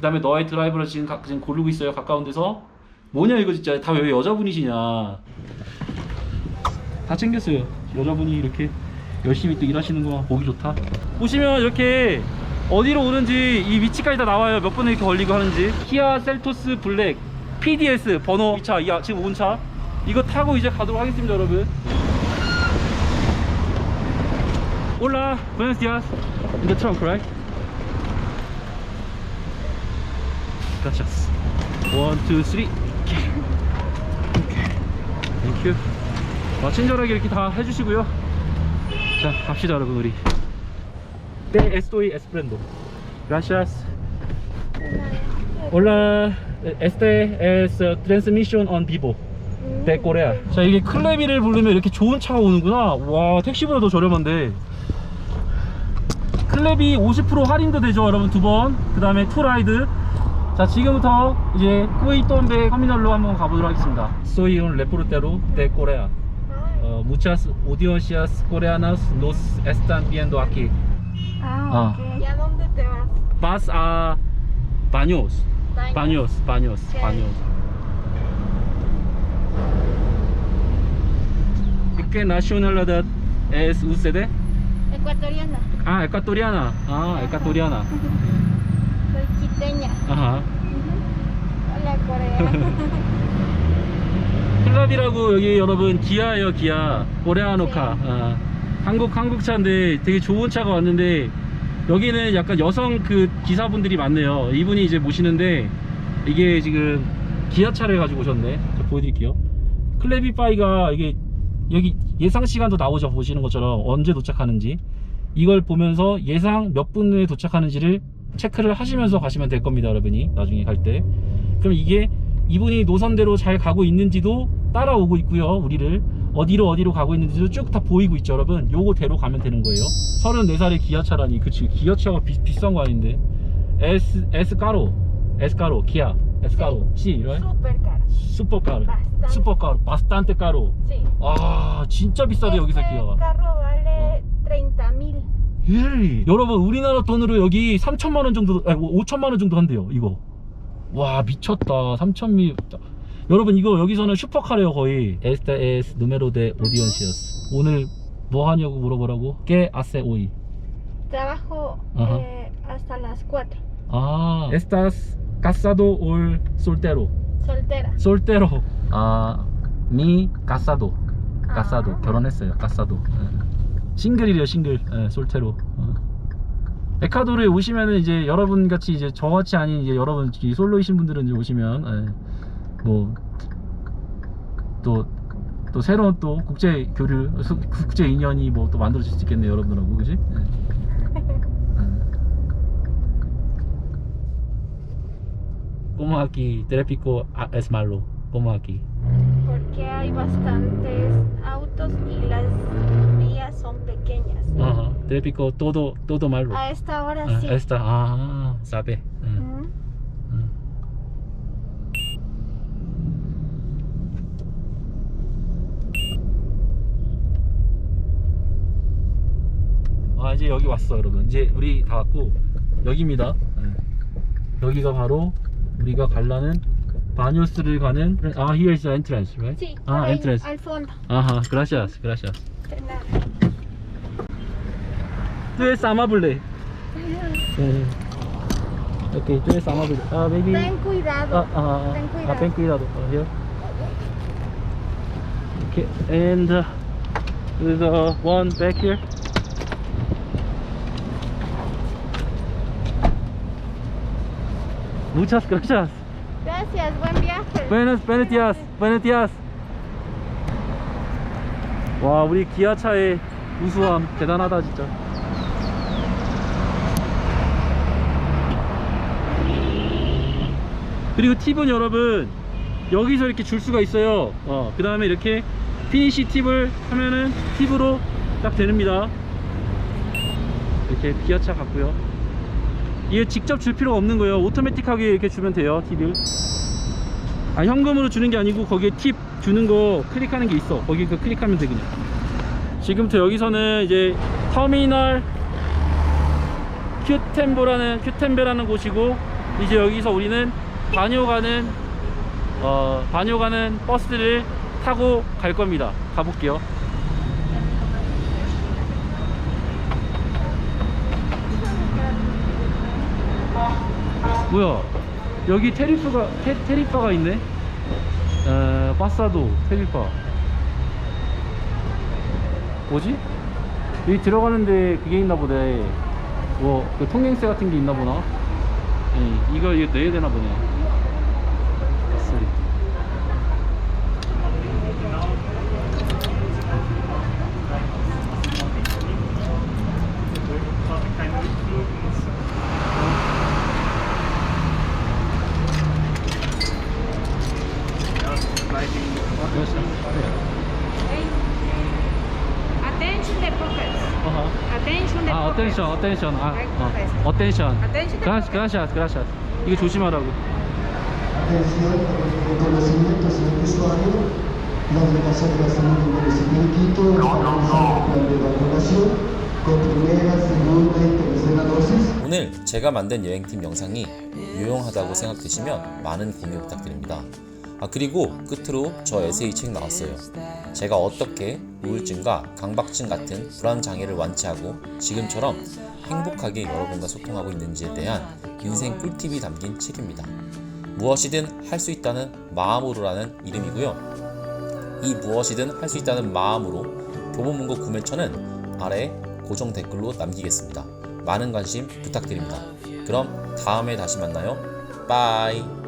그 다음에 너의 드라이브를 지금, 가, 지금 고르고 있어요 가까운 데서. 뭐냐 이거 진짜. 다 왜 여자분이시냐? 다 챙겼어요. 여자분이 이렇게 열심히 또 일하시는 거 보기 좋다. 보시면 이렇게 어디로 오는지 이 위치까지 다 나와요. 몇 번에 이렇게 걸리고 하는지. 키아 셀토스 블랙 PDS 번호. 이 차, 이 아- 지금 온 차. 이거 타고 이제 가도록 하겠습니다 여러분. Hola, buenos días. In the trunk, right? Gracias. One, two, you. 아, 친절하게 이렇게 다 해주시고요. 자, 갑시다, 여러분, 우리. 네, estoy esperando. Gracias. Hola, este es uh, transmission on Vivo. 대 코레아. 자 이게 클레비를 부르면 이렇게 좋은 차가 오는구나. 와 택시보다 더 저렴한데. 클레비 50% 할인도 되죠 여러분 두 번. 그 다음에 투라이드. 자 지금부터 이제 쿠이톤베 터미널로 한번 가보도록 하겠습니다. Uh, muchas audiencias coreanas nos están viendo aquí. Ah, Ah. ok. ¿Y a dónde te vas? Vas a Baños. Baños. Baños, Baños, Ok. Baños. ¿Qué nacionalidad es usted? Ecuatoriana. Ah, ecuatoriana. Ah, ecuatoriana. 아하. Hola, Corea. 클럽이라고 여기 여러분 기아예요, 기아. 코레아노카. 네. 아, 한국 한국 차인데 되게 좋은 차가 왔는데 여기는 약간 여성 그 기사분들이 많네요. 이분이 이제 모시는데 이게 지금 기아차를 가지고 오셨네. 저 보여드릴게요. 클래비파이가 이게 여기 예상 시간도 나오죠. 보시는 것처럼 언제 도착하는지 이걸 보면서 예상 몇분 후에 도착하는지를 체크를 하시면서 가시면 될 겁니다, 여러분이 나중에 갈 때. 그럼 이게 이분이 노선대로 잘 가고 있는지도 따라오고 있고요. 우리를 어디로 어디로 가고 있는지도 쭉 다 보이고 있죠, 여러분. 요거대로 가면 되는 거예요. 34의 기아차라니, 그치? 기아차가 비, 비싼 거 아닌데. 에스 에스카로, 에스카로, 기아, right? Súper cara. 슈퍼카로. 슈퍼카로, 바스탄테 카로. Sí. 아, 진짜 비싸대 여기서 기아가. carro vale 30 mil. 예. 여러분 우리나라 돈으로 여기 3천만 원 정도 아니 5천만 원 정도 한대요 이거 와 미쳤다 3천 미 여러분 이거 여기서는 슈퍼카래요 거의 Este es número de audiencias 오늘 뭐 하냐고 물어보라고 깨 아세 오이 Trabajo eh, hasta las 4. 아 Estás casado o soltero Soltera. soltero 아미 casado casado 아. 결혼했어요 casado 예. 싱글이래요 싱글. 예, 솔테로. 어. 에콰도르에 오시면은 이제 여러분 같이 이제 저같이 아닌 이제 여러분 이 솔로이신 분들은 이제 오시면 뭐또또 새로운 또 국제 교류 소- 국제 인연이 뭐 또 만들어질 수 있겠네요 여러분들하고. 그지? 예. Como aquí tráfico ah, es malo como aquí Porque hay bastantes autos y las tráfico todo todo malo A esta hora Ah, sí. esta ah sabe 응. Mm. 응. 아 이제 여기 왔어 여러분 이제 우리 다 왔고 여기입니다 예. 여기가 바로 우리가 갈라는 바뉴스를 가는 아 here is the entrance right? Sí, 아 ahí, entrance al fondo. 아하 gracias gracias. Tú amable 예. ok tú eres amable ah maybe Ten cuidado. Ah, ah, Ten ah, cuidado. ten cuidado. Oh, here. Okay, and uh, there's uh, one back here. Muchas gracias. Gracias, buen viaje. Buenos, buenos días. Buenos días. 와, 우리 기아차의 우수함 대단하다 진짜. 그리고 팁은 여러분 여기서 이렇게 줄 수가 있어요. 어, 그 다음에 이렇게 피니시 팁을 하면은 팁으로 딱 되는니다. 이렇게 기아차 같고요. 이게 직접 줄 필요가 없는 거예요. 오토매틱하게 이렇게 주면 돼요. 팁을. 아 현금으로 주는 게 아니고 거기에 팁 주는 거 클릭하는 게 있어 거기 그 클릭하면 돼 그냥 지금부터 여기서는 이제 터미널 큐템보라는 큐템베라는 곳이고 이제 여기서 우리는 바뇨 가는 어 바뇨 가는 버스를 타고 갈 겁니다. 가볼게요. 뭐야? 여기 테리프가 테, 테리파가 있네. 어, 바사도 테리파. 뭐지? 여기 들어가는데 그게 있나 보네. 뭐, 그 통행세 같은 게 있나 보나? 예, 이거, 이거 내야 되나 보네. 아, pockets. 어텐션, 어텐션. 아, 어. 어텐션. Attention the 그라시, 그라시아스, 그라시아스. 이거 조심하라고. Atención, reconocimiento, señor usuario. La Delegación de la Salud del municipio de Quito el plan de vacunación. 오늘 제가 만든 여행팀 영상이 유용하다고 생각되시면 많은 공유 부탁드립니다. 아 그리고 끝으로 저 에세이 책 나왔어요. 제가 어떻게 우울증과 강박증 같은 불안 장애를 완치하고 지금처럼 행복하게 여러분과 소통하고 있는지에 대한 인생 꿀팁이 담긴 책입니다. 무엇이든 할 수 있다는 마음으로라는 이름이고요. 이 무엇이든 할 수 있다는 마음으로 교보문고 구매처는 아래 고정 댓글로 남기겠습니다. 많은 관심 부탁드립니다. 그럼 다음에 다시 만나요. 빠이.